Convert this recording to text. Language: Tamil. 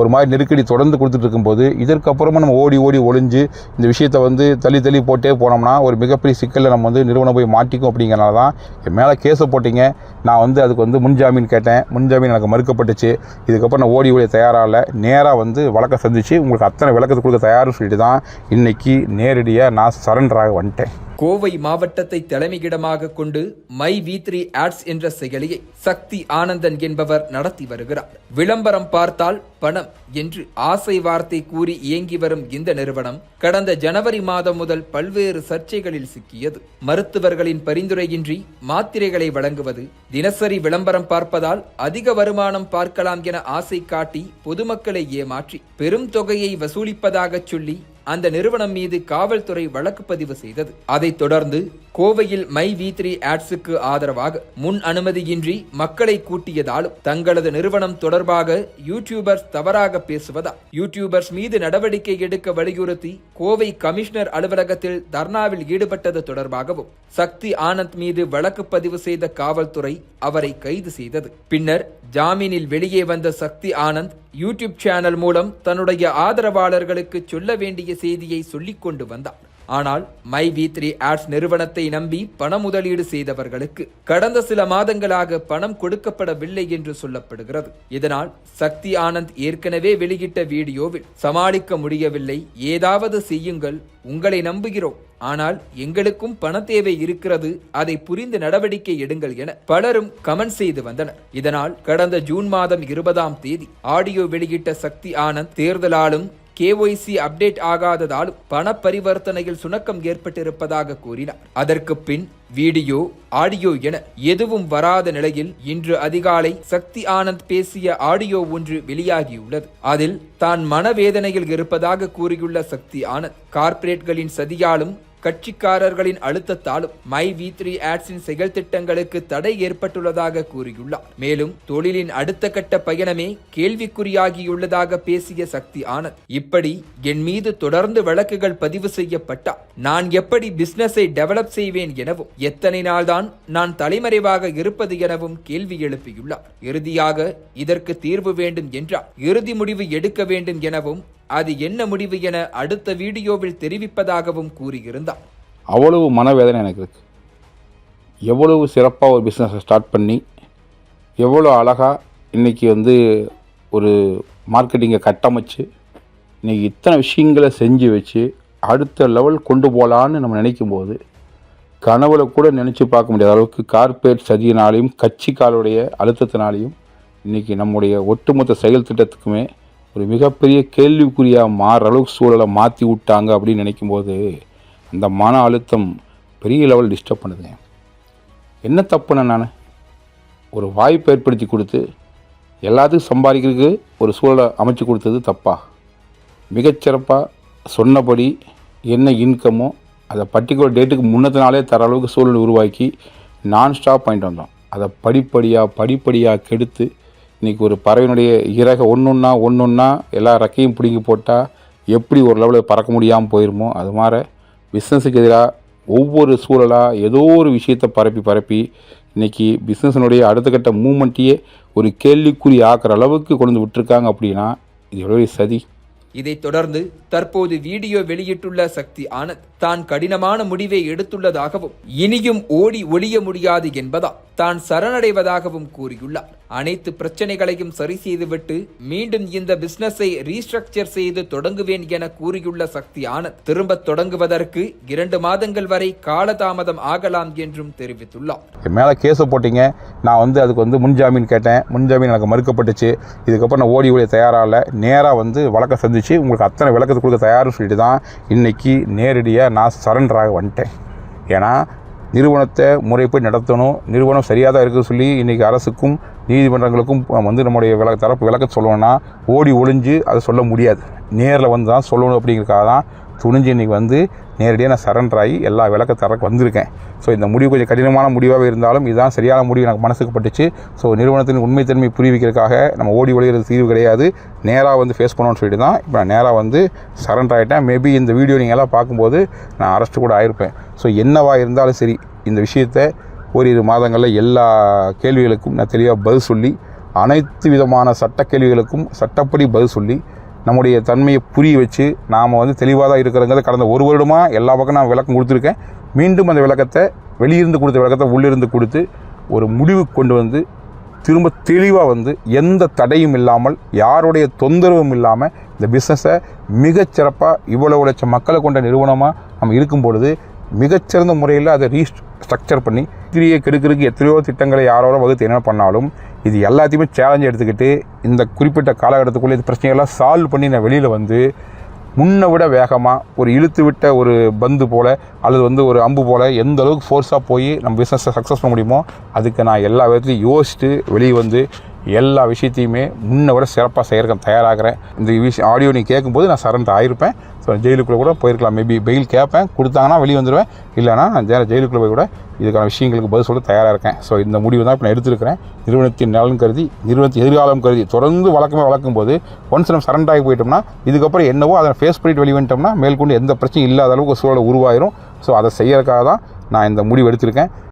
ஒரு மாதிரி நெருக்கடி தொடர்ந்து கொடுத்துட்டு இருக்கும்போது இதற்கப்புறமா நம்ம ஓடி ஓடி ஒளிஞ்சு இந்த விஷயத்தை வந்து தள்ளி தள்ளி போட்டே போனோம்னா ஒரு மிகப்பெரிய சிக்கலில் நம்ம வந்து நிறுவனம் போய் மாட்டிக்கும் அப்படிங்கிறனால தான் என் மேலே கேஸை போட்டிங்க. நான் வந்து அதுக்கு வந்து முன்ஜாமீன் கேட்டேன். முன்ஜாமீன் எனக்கு மறுக்கப்பட்டுச்சு. இதுக்கப்புறம் நான் ஓடி ஓடி தயாராகல நேராக வந்து வழக்கை சந்திச்சு உங்களுக்கு அத்தனை விளக்கத்தை கொடுக்க தயார்னு சொல்லிட்டு தான் இன்றைக்கி நேரடியாக நான் சரண்டராக வந்துட்டேன். கோவை மாவட்டத்தை தலைமையிடமாக கொண்டு மை வி த்ரீ ஆட்ஸ் என்ற செயலியை சக்தி ஆனந்தன் என்பவர் நடத்தி வருகிறார். விளம்பரம் பார்த்தால் பணம் என்று ஆசை வார்த்தை கூறி இயங்கி வரும் இந்த நிறுவனம் கடந்த ஜனவரி மாதம் முதல் பல்வேறு சர்ச்சைகளில் சிக்கியது. மருத்துவர்களின் பரிந்துரையின்றி மாத்திரைகளை வழங்குவது தினசரி விளம்பரம் பார்ப்பதால் அதிக வருமானம் பார்க்கலாம் என ஆசை காட்டி பொதுமக்களை ஏமாற்றி பெரும் தொகையை வசூலிப்பதாகச் சொல்லி அந்த நிறுவனம் மீது காவல்துறை வழக்கு பதிவு செய்தது. அதைத் தொடர்ந்து கோவையில் மை வி த்ரீ ஆட்ஸுக்கு ஆதரவாக முன் அனுமதியின்றி மக்களை கூட்டியதாலும் தங்களது நிறுவனம் தொடர்பாக யூடியூபர்ஸ் தவறாக பேசுவதால் யூடியூபர்ஸ் மீது நடவடிக்கை எடுக்க வலியுறுத்தி கோவை கமிஷனர் அலுவலகத்தில் தர்ணாவில் ஈடுபட்டது தொடர்பாகவும் சக்தி ஆனந்த் மீது வழக்கு பதிவு செய்த காவல்துறை அவரை கைது செய்தது. பின்னர் ஜாமீனில் வெளியே வந்த சக்தி ஆனந்த் யூடியூப் சேனல் மூலம் தன்னுடைய ஆதரவாளர்களுக்கு சொல்ல வேண்டிய செய்தியை சொல்லிக் கொண்டு வந்தார் ஆனால் மை வி த்ரீ ஆட்ஸ் நிறுவனத்தை நம்பி பண முதலீடு செய்தவர்களுக்கு கடந்த சில மாதங்களாக பணம் கொடுக்கப்படவில்லை என்று சொல்லப்படுகிறது. இதனால் சக்தி ஆனந்த் ஏற்கனவே வெளியிட்ட வீடியோவில் சமாளிக்க முடியவில்லை ஏதாவது செய்யுங்கள் உங்களை நம்புகிறோம். ஆனால் எங்களுக்கும் பண தேவை இருக்கிறது அதை புரிந்து நடவடிக்கை எடுங்கள் என பலரும் கமெண்ட் செய்து வந்தனர். இதனால் கடந்த ஜூன் மாதம் இருபதாம் தேதி ஆடியோ வெளியிட்ட சக்தி ஆனந்த் தேர்தலாலும் கேஒய்சி அப்டேட் ஆகாததாலும் பண பரிவர்த்தனையில் சுணக்கம் ஏற்பட்டிருப்பதாக கூறினார். அதற்கு பின் வீடியோ ஆடியோ என எதுவும் வராத நிலையில் இன்று அதிகாலை சக்தி ஆனந்த் பேசிய ஆடியோ ஒன்று வெளியாகியுள்ளது. அதில் தான் மனவேதனையில் இருப்பதாக கூறியுள்ள சக்தி ஆனந்த் கார்ப்பரேட்களின் சதியாலும் கட்சிக்காரர்களின் அழுத்தத்தாலும் மை வி த்ரீ ஆட்ஸின் செயல் திட்டங்களுக்கு தடை ஏற்பட்டுள்ளதாக கூறியுள்ளார். மேலும் தொழிலின் அடுத்த கட்ட பயணமே கேள்விக்குறியாகியுள்ளதாக பேசிய சக்தி ஆனந்த் இப்படி என் மீது தொடர்ந்து வழக்குகள் பதிவு செய்யப்பட்டால் நான் எப்படி பிசினஸை டெவலப் செய்வேன் எனவும் எத்தனை நாள்தான் நான் தலைமறைவாக இருப்பது எனவும் கேள்வி எழுப்பியுள்ளார். இறுதியாக இதற்கு தீர்வு வேண்டும் என்றால் இறுதி முடிவு எடுக்க வேண்டும் எனவும் அது என்ன முடிவு என அடுத்த வீடியோவில் தெரிவிப்பதாகவும் கூறியிருந்தார் அவ்வளவு மனவேதனை எனக்கு இருக்குது எவ்வளவு சிறப்பாக ஒரு பிஸ்னஸை ஸ்டார்ட் பண்ணி எவ்வளோ அழகாக இன்றைக்கி வந்து ஒரு மார்க்கெட்டிங்கை கட்டமைச்சு இன்றைக்கி இத்தனை விஷயங்களை செஞ்சு வச்சு அடுத்த லெவல் கொண்டு போகலான்னு நம்ம நினைக்கும் போது கனவுல கூட நினச்சி பார்க்க முடியாத அளவுக்கு கார்ப்பரேட் சதியினாலையும் கட்சிக்காருடைய அழுத்தத்தினாலையும் இன்றைக்கி நம்முடைய ஒட்டுமொத்த செயல் திட்டத்துக்குமே ஒரு மிகப்பெரிய கேள்விக்குறியாக மாற அளவுக்கு சூழலை மாற்றி விட்டாங்க அப்படின்னு நினைக்கும்போது அந்த மன அழுத்தம் பெரிய லெவல் டிஸ்டர்ப் பண்ணுதுங்க என்ன தப்புன நான்? ஒரு வாய்ப்பு ஏற்படுத்தி கொடுத்து எல்லாத்துக்கும் சம்பாதிக்கிறதுக்கு ஒரு சூழலை அமைச்சு கொடுத்தது தப்பா? மிகச்சிறப்பாக சொன்னபடி என்ன இன்கமோ அதை பர்டிகுலர் டேட்டுக்கு முன்னத்தினாலே நாளே தர அளவுக்கு சூழல் உருவாக்கி நான் ஸ்டாப் பண்ணிட்டு வந்தோம். அதை படிப்படியாக படிப்படியாக கெடுத்து இன்றைக்கி ஒரு பறவையினுடைய இறகை ஒன்றுன்னா ஒன்றுன்னா ஒன்று ஒன்றா எல்லா ரெக்கையும் பிடுங்கி போட்டால் எப்படி ஒரு லெவலில் பறக்க முடியாமல் போயிருமோ அது மாதிரி பிஸ்னஸுக்கு எதிராக ஒவ்வொரு சூழலாக ஏதோ ஒரு விஷயத்தை பரப்பி பரப்பி இன்றைக்கி பிஸ்னஸினுடைய அடுத்த கட்ட மூமெண்ட்டையே ஒரு கேள்விக்குறி ஆக்கிற அளவுக்கு கொண்டு விட்டுருக்காங்க அப்படின்னா இது எவ்வளோ சதி. இதைத் தொடர்ந்து தற்போது வீடியோ வெளியிட்டுள்ள சக்தி ஆனந்த் தான் கடினமான முடிவை எடுத்துள்ளதாகவும் இனியும் ஓடி ஒளிய முடியாது என்பதால் தான் சரணடைவதாகவும் கூறியுள்ளார். அனைத்து பிரச்சனைகளையும் சரி செய்துவிட்டு மீண்டும் இந்த பிசினஸை ரீஸ்ட்ரக்சர் செய்து தொடங்குவேன் என கூறியுள்ள சக்தி ஆனந்த் திரும்ப தொடங்குவதற்கு இரண்டு மாதங்கள் வரை காலதாமதம் ஆகலாம் என்றும் தெரிவித்துள்ளார். என் மேலே கேஸை போட்டிங்க. நான் வந்து அதுக்கு வந்து முன்ஜாமீன் கேட்டேன். முன்ஜாமீன் எனக்கு மறுக்கப்பட்டுச்சு. இதுக்கப்புறம் நான் ஓடி ஓடி தயாராகல நேராக வந்து வழக்க சந்திச்சு உங்களுக்கு அத்தனை விளக்கத்தை கொடுக்க தயார்னு சொல்லிட்டு தான் இன்றைக்கி நேரடியாக நான் சரண்டராக வந்துட்டேன். ஏன்னா நிறுவனத்தை முறைப்படி நடத்தணும். நிறுவனம் சரியாக தான் இருக்குது சொல்லி இன்றைக்கி அரசுக்கும் நீதிமன்றங்களுக்கும் வந்து நம்முடைய விளக்க தரப்பு விளக்க சொல்லணும்னா ஓடி ஒளிஞ்சு அதை சொல்ல முடியாது. நேரில் வந்து தான் சொல்லணும் அப்படிங்கிறக்காக தான் துணிஞ்சு இன்றைக்கி வந்து நேரடியாக நான் சரண்டர் ஆகி எல்லா விளக்க தரக்கு வந்திருக்கேன். ஸோ இந்த முடிவு கொஞ்சம் கடினமான முடிவாக இருந்தாலும் இதுதான் சரியான முடிவு எனக்கு மனசுக்கு பட்டுச்சு. ஸோ நிறுவனத்தின் உண்மைத்தன்மை புரிவிக்கிறதுக்காக நம்ம ஓடி ஒளிகிறது தீர்வு கிடையாது. நேராக வந்து ஃபேஸ் பண்ணணும்னு சொல்லிட்டு தான் இப்போ நான் நேராக வந்து சரண்டர் ஆகிட்டேன் மேபி இந்த வீடியோ நீங்கள் எல்லாம் பார்க்கும்போது நான் அரெஸ்ட் கூட ஆயிருப்பேன். ஸோ என்னவாக இருந்தாலும் சரி இந்த விஷயத்தை ஓரிரு மாதங்களில் எல்லா கேள்விகளுக்கும் நான் தெளிவாக பதில் சொல்லி அனைத்து விதமான சட்ட கேள்விகளுக்கும் சட்டப்படி பதில் சொல்லி நம்முடைய தன்மையை புரிய வச்சு நாம் வந்து தெளிவாக தான் இருக்கிறங்கிறத கடந்த ஒரு வருடமாக எல்லா பக்கம் நான் விளக்கம் கொடுத்துருக்கேன். மீண்டும் அந்த விளக்கத்தை வெளியிருந்து கொடுத்த விளக்கத்தை உள்ளிருந்து கொடுத்து ஒரு முடிவுக்கு கொண்டு வந்து திரும்ப தெளிவாக வந்து எந்த தடையும் இல்லாமல் யாருடைய தொந்தரவும் இல்லாமல் இந்த பிஸ்னஸை மிகச்சிறப்பாக இவ்வளவு லட்சம் மக்களை கொண்ட நிறுவனமாக நம்ம இருக்கும் பொழுது மிகச்சிறந்த முறையில் அதை ரீஸ்ட் ஸ்ட்ரக்சர் பண்ணி திரியை கெடுக்கிறதுக்கு எத்தனையோ திட்டங்களை யாரோட வகுத்து என்ன பண்ணாலும் இது எல்லாத்தையுமே சேலஞ்ச் எடுத்துக்கிட்டு இந்த குறிப்பிட்ட காலகட்டத்துக்குள்ளே இந்த பிரச்சனைகள்லாம் சால்வ் பண்ணி நான் வெளியில் வந்து முன்னை விட வேகமாக ஒரு இழுத்து விட்ட ஒரு பந்து போல் அல்லது வந்து ஒரு அம்பு போல் எந்த அளவுக்கு ஃபோர்ஸாக போய் நம்ம பிஸ்னஸை சக்ஸஸ் பண்ண முடியுமோ அதுக்கு நான் எல்லா விதத்துலையும் யோசிச்சுட்டு வெளியே வந்து எல்லா விஷயத்தையுமே முன்ன விட சிறப்பாக செய்கிறக்க தயாராகிறேன். இந்த விஷயம் ஆடியோ நீ கேட்கும்போது நான் சரண்டர் ஆகிருப்பேன் ஸோ ஜெயிலுக்குள்ளே கூட போயிருக்கலாம். மேபி பெயில் கேட்பேன் கொடுத்தாங்கன்னா வெளியே வந்துடுவேன் இல்லைனா நான் ஜெ- ஜெயிலுக்குள்ளே போய் கூட இதுக்கான விஷயங்களுக்கு பதில் சொல்ல தயாராக இருக்கேன். ஸோ இந்த முடிவு தான் இப்போ நான் எடுத்திருக்கிறேன். நிறுவனத்தின் நலன் கருதி நிறுவனத்தின் எதிர்காலம் கருதி தொடர்ந்து வழக்கமாக வளர்க்கும் போது ஒன்ஸ் நம்ம சரண்டர் ஆகி போயிட்டோம்னா இதுக்கப்புறம் என்னவோ அதை ஃபேஸ் பண்ணிட்டு வெளியே வந்துட்டோம்னா மேற்கொண்டு எந்த பிரச்சனையும் இல்லாத அளவுக்கு சூழலை உருவாயிரும். ஸோ அதை செய்யறதுக்காக தான் நான் இந்த முடிவு எடுத்திருக்கேன்.